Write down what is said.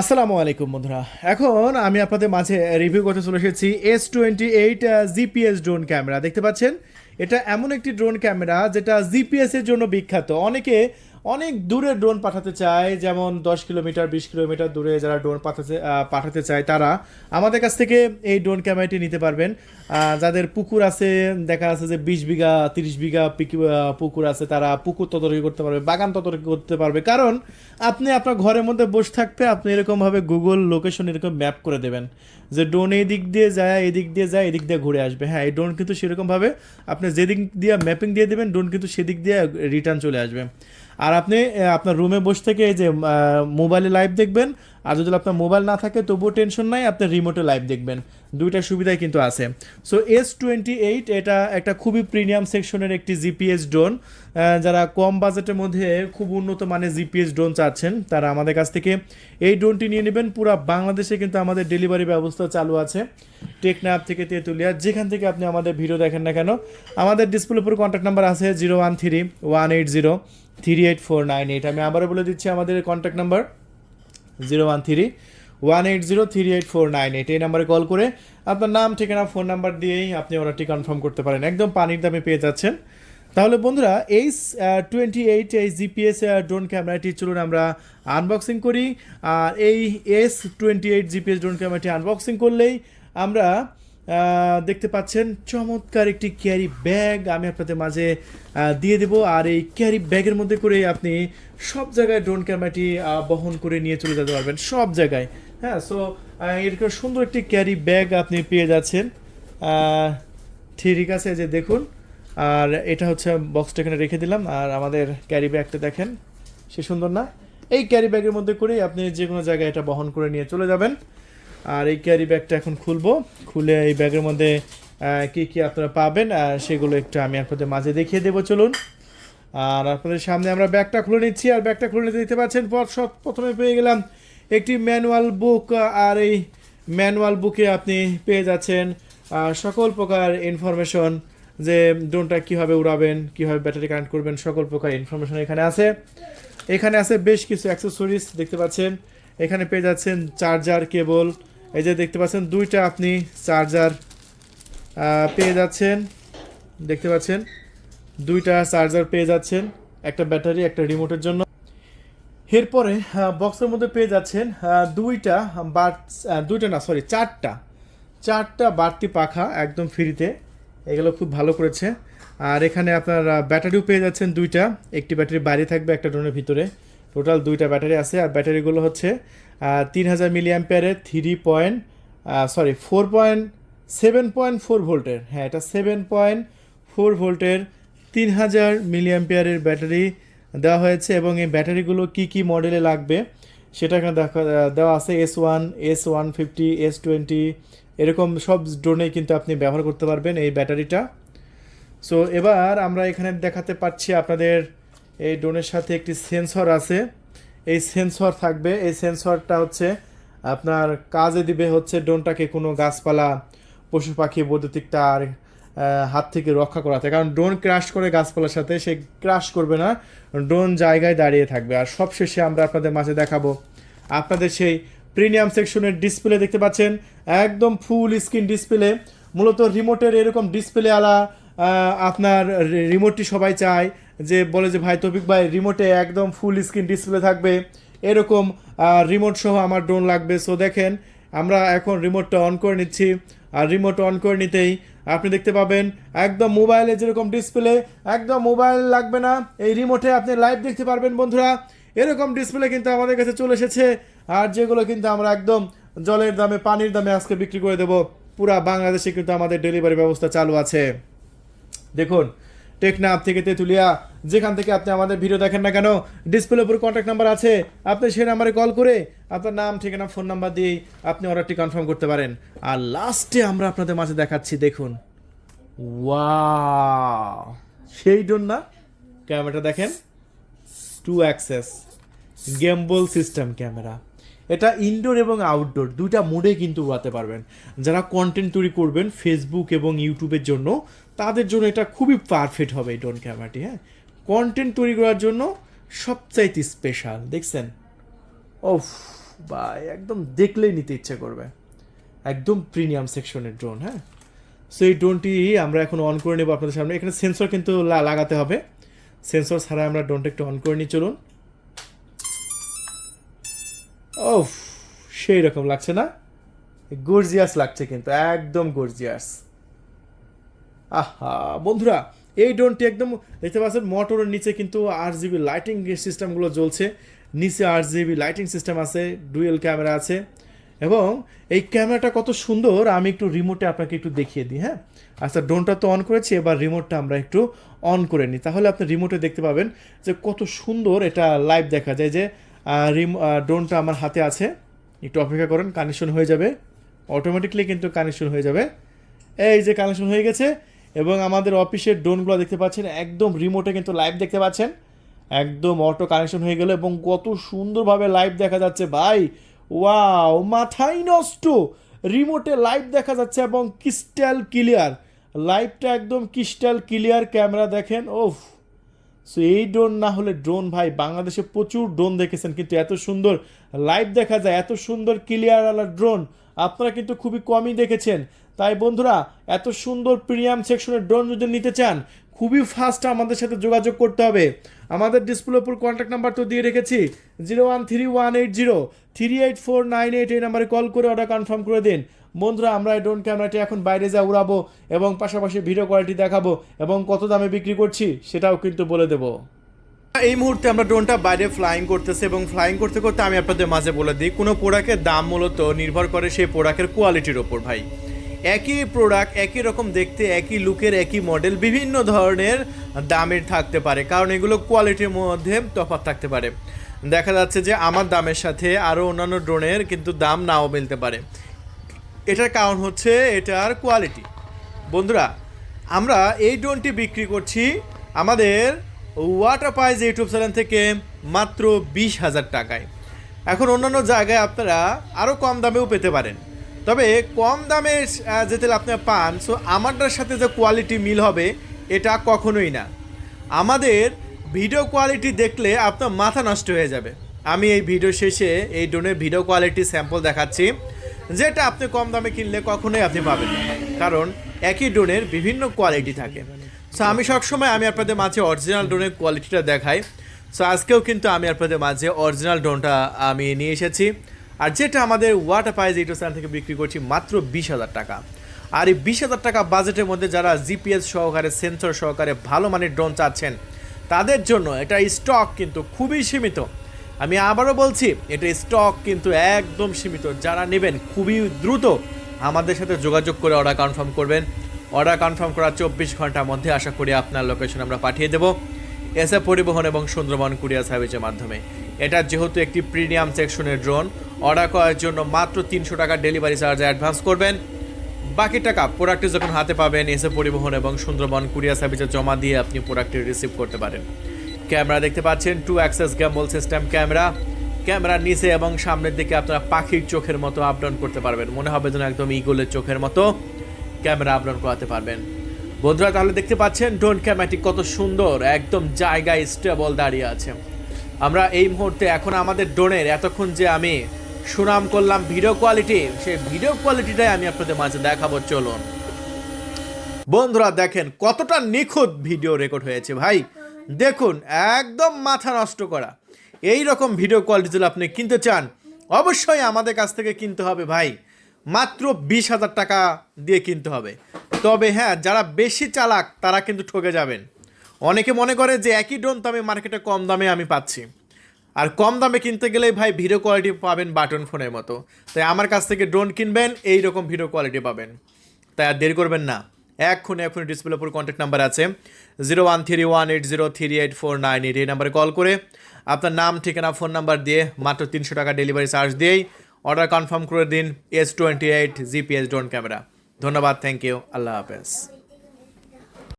আসসালামু আলাইকুম বন্ধুরা। এখন আমি আপনাদের মাঝে রিভিউ করতে চলে এসেছি S twenty eight GPS drone camera দেখতে পাচ্ছেন, এটা এমন একটি ড্রোন ক্যামেরা যেটা জিপিএসের জন্য বিখ্যাত। অনেকে অনেক দূরে ড্রোন পাঠাতে চায়, যেমন দশ কিলোমিটার, বিশ কিলোমিটার দূরে যারা ড্রোন পাঠাতে পাঠাতে চায় তারা, আমাদের কাছ থেকে এই ড্রোন ক্যামেরাটি নিতে পারবেন। যাদের পুকুর আছে, দেখা যাচ্ছে যে বিশ বিঘা, তিরিশ বিঘা পিকি- পুকুর আছে, তারা পুকুর তদারকি করতে পারবে, বাগান তদারকি করতে পারবে। কারণ আপনি আপনার ঘরের মধ্যে বসে থাকতে আপনি এরকমভাবে গুগল লোকেশন এরকম ম্যাপ করে দেবেন যে ড্রোন এই দিক দিয়ে যায় এদিক দিয়ে যায় এদিক দিয়ে ঘুরে আসবে। হ্যাঁ এই ড্রোন কিন্তু সেরকমভাবে আপনি যেদিক দিয়ে ম্যাপিং দিয়ে দেবেন ড্রোন কিন্তু সেদিক দিয়ে রিটার্ন চলে আসবে। আর আপনি আপনার রুমে বসে থেকে এই যে মোবাইলে লাইভ দেখবেন, আর যদি আপনার মোবাইল না থাকে, তবুও টেনশন নাই, আপনি রিমোটে লাইভ দেখবেন। দুইটা সুবিধাই কিন্তু আছে। সো এস টোয়েন্টি এইট এটা একটা খুবই প্রিমিয়াম সেকশনের একটি জিপিএস ড্রোন যারা কম বাজেটের মধ্যে খুব উন্নত মানের জিপিএস ড্রোন চাচ্ছেন, তারা আমাদের কাছ থেকে এই ড্রোনটি নিয়ে নেবেন। পুরো বাংলাদেশে কিন্তু আমাদের ডেলিভারি ব্যবস্থা চালু আছে। টেকনাপ থেকে তেঁতুলিয়া, যেখান থেকে আপনি আমাদের ভিডিও দেখেন না কেন, আমাদের ডিসপ্লে উপর কন্ট্যাক্ট নাম্বার আছে zero one three one eight zero three eight four nine eight. আমি আবারও বলে দিচ্ছি আমাদের contact number zero one three one eight zero three eight four nine eight এই নাম্বারে কল করে আপনার নাম, ঠিকানা ফোন নাম্বার দিয়েই আপনি অর্ডারটি কনফার্ম করতে পারেন। একদম পানির দামে পেয়ে যাচ্ছেন। তাহলে বন্ধুরা, এই টোয়েন্টি এইট এই জিপিএস ড্রোন ক্যামেরাটি চলুন আমরা আনবক্সিং করি। আর এই S twenty eight GPS drone ক্যামেরাটি আনবক্সিং করলেই আমরা দেখতে পাচ্ছেন, চমৎকার একটি ক্যারি ব্যাগ আমি আপনাদের মাঝে দিয়ে দেব। আর এই ক্যারি ব্যাগের মধ্যে করে আপনি সব জায়গায় ড্রোন ক্যামেরাটি বহন করে নিয়ে চলে যেতে পারবেন, সব জায়গায়। হ্যাঁ সো এরকম সুন্দর একটি ক্যারি ব্যাগ আপনি পেয়ে যাচ্ছেন। ঠিক আছে যে দেখুন। আর এটা হচ্ছে বক্সটা এখানে রেখে দিলাম। আর আমাদের ক্যারি ব্যাগটা দেখেন, সে সুন্দর না? এই ক্যারি ব্যাগের মধ্যে করেই আপনি যে কোনো জায়গায় এটা বহন করে নিয়ে চলে যাবেন। আর এই ক্যারি ব্যাগটা এখন খুলবো। খুলে এই ব্যাগের মধ্যে কি কি আপনারা পাবেন সেগুলো একটু আমি আপনাদের মাঝে দেখিয়ে দেবো, চলুন। আর আপনাদের সামনে আমরা ব্যাগটা খুলে নিচ্ছি, আর ব্যাগটা খুলে নিতে দেখতে পাচ্ছেন, পর সব প্রথমে পেয়ে গেলাম একটি ম্যানুয়াল বুক আর এই ম্যানুয়াল বুকে আপনি পেয়ে যাচ্ছেন সকল প্রকার ইনফরমেশন যে ড্রোনটা কীভাবে উড়াবেন, কীভাবে ব্যাটারি কানেক্ট করবেন, সকল প্রকার ইনফরমেশন এখানে আছে। এখানে আছে বেশ কিছু অ্যাক্সেসরিজ দেখতে পাচ্ছেন। এখানে পেয়ে যাচ্ছেন চার্জার কেবল এই যে দেখতে পাচ্ছেন, দুইটা আপনি চার্জার পেয়ে যাচ্ছেন। দেখতে পাচ্ছেন, দুইটা চার্জার পেয়ে যাচ্ছেন, একটা ব্যাটারি, একটা রিমোটের জন্য। এরপরে বক্সের মধ্যে পেয়ে যাচ্ছেন দুইটা বাট দুইটা না সরি চারটা। চারটা বাড়তি পাখা একদম ফ্রিতে। এগুলো খুব ভালো করেছে। আর এখানে আপনার ব্যাটারিও পেয়ে যাচ্ছেন দুইটা। একটি ব্যাটারি বাইরে থাকবে একটা ড্রোনের ভিতরে। টোটাল দুইটা ব্যাটারি আছে। আর ব্যাটারিগুলো হচ্ছে তিন হাজার মিলি অ্যাম্পিয়ারের three point sorry four point seven point four ভোল্টের হ্যাঁ এটা সেভেন পয়েন্ট ফোর ভোল্টের তিন হাজার মিলি অ্যাম্পিয়ারের ব্যাটারি দেওয়া হয়েছে এবং এই ব্যাটারিগুলো কি কি মডেলে লাগবে সেটা এখানে দেখা দেওয়া আছে S one S one fifty S twenty এরকম সব ড্রোনেই কিন্তু আপনি ব্যবহার করতে পারবেন এই ব্যাটারিটা। সো এবার আমরা এখানে দেখাতে পাচ্ছি আপনাদের এই ড্রোনের সাথে একটি সেন্সর আছে। এই সেন্সর থাকবে। এই সেন্সরটা হচ্ছে আপনার কাজে দিবে হচ্ছে ড্রোনটাকে কোনো গাছপালা, পশু পাখি, বৈদ্যুতিক তার হাত থেকে রক্ষা করাতে। কারণ ড্রোন ক্রাশ করে গাছপালার সাথে, সে ক্রাশ করবে না, ড্রোন জায়গায় দাঁড়িয়ে থাকবে। আর সবশেষে আমরা আপনাদের মাঝে দেখাবো আপনাদের সেই প্রিমিয়াম সেকশনের ডিসপ্লে দেখতে পাচ্ছেন। একদম ফুল স্ক্রিন ডিসপ্লে মূলত রিমোটের এরকম ডিসপ্লে আলা আপনার রিমোটটি সবাই চায়, যে বলে যে, ভাই, তফিক ভাই রিমোটে একদম ফুল স্ক্রিন ডিসপ্লে থাকবে। এরকম রিমোট সহ আমার ড্রোন লাগবে। সো দেখেন, আমরা এখন রিমোটটা অন করে নিচ্ছি। আর রিমোট অন করে নিতেই আপনি দেখতে পাবেন, একদম মোবাইলে যেরকম ডিসপ্লে একদম মোবাইল লাগবে না। এই রিমোটে আপনি লাইভ দেখতে পারবেন, বন্ধুরা। এরকম ডিসপ্লে কিন্তু আমাদের কাছে চলে এসেছে। আর যেগুলো কিন্তু আমরা একদম জলের দামে, পানির দামে আজকে বিক্রি করে দেবো। পুরা বাংলাদেশে কিন্তু আমাদের ডেলিভারি ব্যবস্থা চালু আছে। দেখুন, টেকনাফ থেকে তেঁতুলিয়া, যেখান থেকে আপনি আমাদের ভিডিও দেখেন না কেন ডিসপ্লে উপর কন্ট্যাক্ট নাম্বার আছে। আপনি সেই নাম্বারে কল করে আপনার নাম, ঠিকানা ফোন নাম্বার দিয়ে আপনি অর্ডারটি কনফার্ম করতে পারেন। আর লাস্টে আমরা আপনাদের মাঝে দেখাচ্ছি, দেখুন। ওয়াও সেই জন্য ক্যামেরাটা দেখেন two axis gimbal system camera এটা ইনডোর এবং আউটডোর দুইটা মোডে কিন্তু উড়াতে পারবেন। যারা কন্টেন্ট তৈরি করবেন ফেসবুক এবং ইউটিউবের জন্য, তাদের জন্য এটা খুবই পারফেক্ট হবে এই ড্রোন ক্যামেরাটি হ্যাঁ? কন্টেন্ট তৈরি করার জন্য সবচাইতে স্পেশাল দেখছেন? ওফ, ভাই, একদম দেখলেই নিতে ইচ্ছে করবে। একদম প্রিমিয়াম সেকশনের ড্রোন হ্যাঁ? সো এই ড্রোনটি আমরা এখন অন করে নেব আপনাদের সামনে। এখানে সেন্সর কিন্তু লাগাতে হবে। সেন্সর ছাড়া আমরা ড্রোনটা একটু অন করে নিই, চলুন। ও সেই রকম লাগছে না? গর্জিয়াস লাগছে কিন্তু, একদম গর্জিয়াস। আহা, বন্ধুরা, এই ড্রোনটি একদম, দেখতে পাচ্ছেন, মোটরের নিচে কিন্তু আর জিবি লাইটিং সিস্টেমগুলো জ্বলছে। নিচে আর জিবি লাইটিং সিস্টেম আছে ডুয়েল ক্যামেরা আছে। এবং এই ক্যামেরাটা কত সুন্দর, আমি একটু রিমোটে আপনাকে একটু দেখিয়ে দিই হ্যাঁ? আচ্ছা ড্রোনটা তো অন করেছি, এবার রিমোটটা আমরা একটু অন করে নিই। তাহলে আপনি রিমোটে দেখতে পাবেন যে কত সুন্দর এটা লাইভ দেখা যায় যে রিম ড্রোনটা আমার হাতে আছে। একটু অপেক্ষা করেন কানেকশন হয়ে যাবে। অটোমেটিকলি কিন্তু কানেকশন হয়ে যাবে। এই যে কানেকশন হয়ে গেছে, এবং আমাদের অফিসের ড্রোনগুলো দেখতে পাচ্ছেন, একদম রিমোটে কিন্তু লাইভ দেখতে পাচ্ছেন। একদম অটো কানেকশন হয়ে গেল, এবং কত সুন্দরভাবে লাইভ দেখা যাচ্ছে। ভাই ওয়াও মাথাই নষ্ট। রিমোটে লাইভ দেখা যাচ্ছে, এবং ক্রিস্টাল ক্লিয়ার লাইভটা একদম ক্রিস্টাল ক্লিয়ার ক্যামেরা দেখেন ওফ সো এই ড্রোন না হলে ড্রোন ভাই, বাংলাদেশে প্রচুর ড্রোন দেখেছেন, কিন্তু এত সুন্দর লাইভ দেখা যায়, এত সুন্দর ক্লিয়ার ড্রোন আপনারা কিন্তু খুবই কমই দেখেছেন। তাই বন্ধুরা, এত সুন্দর প্রিমিয়াম সেকশনের ড্রোন যদি নিতে চান খুবই ফাস্ট আমাদের সাথে যোগাযোগ করতে হবে। আমাদের ডিসপ্লে উপর কন্ট্যাক্ট নাম্বার তো দিয়ে রেখেছি। Zero one three one eight zero three eight four nine eight এই নাম্বারে কল করে অর্ডার কনফার্ম করে দিন। বন্ধুরা, আমরা এই ড্রোন ক্যামেরাটি এখন বাইরে যা উড়াবো এবং পাশাপাশি ভিডিও কোয়ালিটি দেখাবো এবং কত দামে বিক্রি করছি সেটাও কিন্তু বলে দেবো। এই মুহূর্তে আমরা ড্রোনটা বাইরে ফ্লাইং করতেছে এবং ফ্লাইং করতে করতে আমি আপনাদের মাঝে বলে দিই, কোনো প্রোডাক্টের দাম মূলত নির্ভর করে সেই প্রোডাক্টের কোয়ালিটির ওপর ভাই। একই প্রোডাক্ট একই রকম দেখতে, একই লুকের একই মডেল বিভিন্ন ধরনের দামের থাকতে পারে। কারণ এগুলো কোয়ালিটির মধ্যে তফাৎ থাকতে পারে। দেখা যাচ্ছে যে আমার দামের সাথে আরও অন্যান্য ড্রোনের কিন্তু দাম নাও মিলতে পারে। এটার কারণ হচ্ছে এটার কোয়ালিটি বন্ধুরা, আমরা এই ড্রোনটি বিক্রি করছি আমাদের ওয়াটার পাইজ ইউটিউব চ্যানেল থেকে মাত্র বিশ হাজার টাকায়। এখন অন্যান্য জায়গায় আপনারা আরও কম দামেও পেতে পারেন। তবে কম দামে আহ, যেতে আপনি পান সো আমারটার সাথে যে কোয়ালিটি মিল হবে এটা কখনোই না। আমাদের ভিডিও কোয়ালিটি দেখলে আপনার মাথা নষ্ট হয়ে যাবে। আমি এই ভিডিও শেষে এই ড্রোনের ভিডিও কোয়ালিটি স্যাম্পল দেখাচ্ছি যেটা আপনি কম দামে কিনলে কখনোই আপনি পাবেন না। কারণ একই ড্রোনের বিভিন্ন কোয়ালিটি থাকে। সো আমি সবসময় আমি আপনাদের মাঝে অরিজিনাল ড্রোনের কোয়ালিটিটা দেখাই। সো আজকেও কিন্তু আমি আপনাদের মাঝে অরিজিনাল ড্রোনটা আমি নিয়ে এসেছি। আর যেটা আমাদের ওয়াটার পাইজ চ্যানেল থেকে বিক্রি করছি মাত্র বিশ হাজার টাকা। আর এই বিশ হাজার টাকা বাজেটের মধ্যে যারা জিপিএস সহকারে সেন্সর সহকারে ভালো মানের ড্রোন চাচ্ছেন, তাদের জন্য এটা স্টক কিন্তু খুবই সীমিত। আমি আবারও বলছি, এটা স্টক কিন্তু একদম সীমিত। যারা নেবেন খুবই দ্রুত আমাদের সাথে যোগাযোগ করে অর্ডার কনফার্ম করবেন। অর্ডার কনফার্ম করার চব্বিশ ঘণ্টার মধ্যে আশা করি আপনার লোকেশন আমরা পাঠিয়ে দেবো। এসে পরিবহন এবং সুন্দরবন কুরিয়ার সার্ভিসের মাধ্যমে। এটা যেহেতু একটি প্রিমিয়াম সেকশনের ড্রোন অর্ডার করার জন্য মাত্র তিনশো টাকা ডেলিভারি চার্জ অ্যাডভান্স করবেন। বাকি টাকা প্রোডাক্টটি যখন হাতে পাবেন, এসে পরিবহন এবং সুন্দরবন কুরিয়ার সার্ভিসে জমা দিয়ে আপনি প্রোডাক্টটি রিসিভ করতে পারেন। ক্যামেরা দেখতে পাচ্ছেন two axis gimbal system camera. ক্যামেরার নিচে এবং সামনের দিকে আপনারা পাখির চোখের মতো আপ ডাউন করতে পারবেন। মনে হবে যেন একদম ইগলের চোখের মতো ক্যামেরা আপ ডাউন করাতে পারবেন। বন্ধুরা, তাহলে দেখতে পাচ্ছেন ড্রোন ক্যামেরাটি কত সুন্দর, একদম জায়গায় স্টেবল দাঁড়িয়ে আছে। আমরা এই মুহূর্তে এখন আমাদের ড্রোনের এতক্ষণ যে আমি সুনাম করলাম ভিডিও কোয়ালিটি সেই ভিডিও কোয়ালিটিটাই আমি আপনাদের মাঝে দেখাবো, চলুন। বন্ধুরা, দেখেন কতটা নিখুঁত ভিডিও রেকর্ড হয়েছে ভাই। দেখুন, একদম মাথা নষ্ট করা। এই রকম ভিডিও কোয়ালিটি যদি আপনি কিনতে চান, অবশ্যই আমাদের কাছ থেকে কিনতে হবে ভাই। মাত্র বিশ হাজার টাকা দিয়ে কিনতে হবে। তবে হ্যাঁ যারা বেশি চালাক, তারা কিন্তু ঠকে যাবেন। অনেকে মনে করে যে একই ড্রোন তো আমি মার্কেটে কম দামে আমি পাচ্ছি। আর কম দামে কিনতে গেলেই ভাই ভিডিও কোয়ালিটি পাবেন বাটন ফোনের মতো। তাই আমার কাছ থেকে ড্রোন কিনবেন এই রকম ভিডিও কোয়ালিটি পাবেন। তাই আর দেরি করবেন না। এক্ষুনি এক্ষুনি ডিসপ্লে উপর কন্ট্যাক্ট নাম্বার আছে। Zero one three one eight zero three eight four nine eight এই নাম্বারে কল করে। আপনার নাম, ঠিকানা ফোন নাম্বার দিয়ে মাত্র তিনশো টাকা ডেলিভারি চার্জ দিয়েই অর্ডার কনফার্ম করে দিন S twenty eight GPS drone camera ধন্যবাদ থ্যাংক ইউ আল্লাহ হাফেজ।